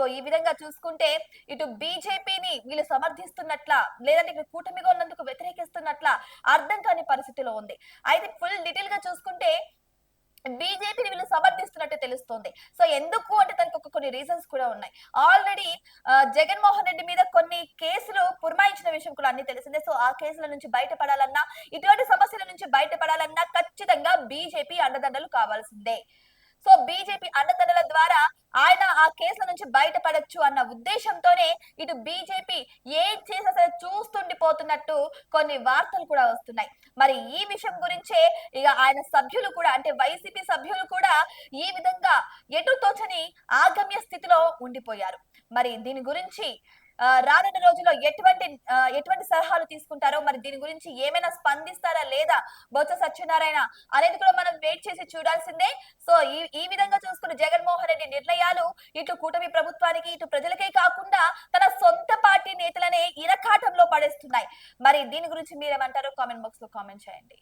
So ఈ విధంగా చూసుకుంటే ఇటు బీజేపీని వీళ్ళు సమర్థిస్తున్నట్ల లేదంటే ఇక్కడ కూటమిగా ఉన్నందుకు వ్యతిరేకిస్తున్నట్ల అర్థం కాని పరిస్థితిలో ఉంది. అయితే ఫుల్ డీటెయిల్గా చూసుకుంటే బీజేపీని వీళ్ళు సమర్థిస్తున్నట్టు తెలుస్తుంది. సో ఎందుకు అంటే దానికి ఒక కొన్ని రీజన్స్ కూడా ఉన్నాయి. ఆల్రెడీ జగన్మోహన్ రెడ్డి మీద కొన్ని కేసులు పురమాయించిన విషయం కూడా అన్ని తెలిసిందే. సో ఆ కేసుల నుంచి బయటపడాలన్నా ఇటువంటి సమస్యల నుంచి బయటపడాలన్నా ఖచ్చితంగా బీజేపీ అండదండలు కావాల్సిందే. సో బీజేపీ అండదండల ఆ కేసుల నుంచి బయటపడచ్చు అన్న ఉద్దేశంతోనే ఇటు బీజేపీ ఏం చేసినా సరే చూస్తుండిపోతున్నట్టు కొన్ని వార్తలు కూడా వస్తున్నాయి. మరి ఈ విషయం గురించే ఇక ఆయన సభ్యులు కూడా అంటే వైసీపీ సభ్యులు కూడా ఈ విధంగా ఎటు తోచని ఆగమ్య స్థితిలో ఉండిపోయారు. మరి దీని గురించి రానున్న రోజుల్లో ఎటువంటి ఎటువంటి సలహాలు తీసుకుంటారో మరి దీని గురించి ఏమైనా స్పందిస్తారా లేదా? బొత్స సత్యనారాయణ అనేది కూడా మనం వెయిట్ చేసి చూడాల్సిందే. సో ఈ ఈ విధంగా చూసుకుని జగన్మోహన్ నిర్ణయాలు ఇటు కూటమి ప్రభుత్వానికి ఇటు ప్రజలకే కాకుండా తన సొంత పార్టీ నేతలనే ఇరకాటంలో పడేస్తున్నాయి. మరి దీని గురించి మీరేమంటారో? కామెంట్ బాక్స్లో కామెంట్ చేయండి.